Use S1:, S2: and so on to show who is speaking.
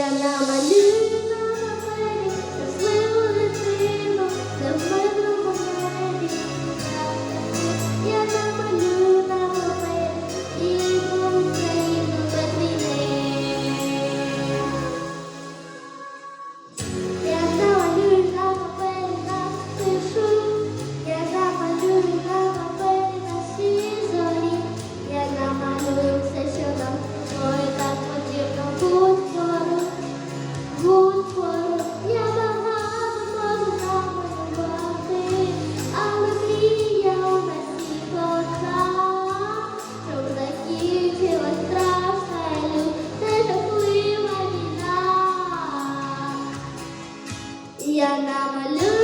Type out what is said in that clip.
S1: জানা আমার Я намалюю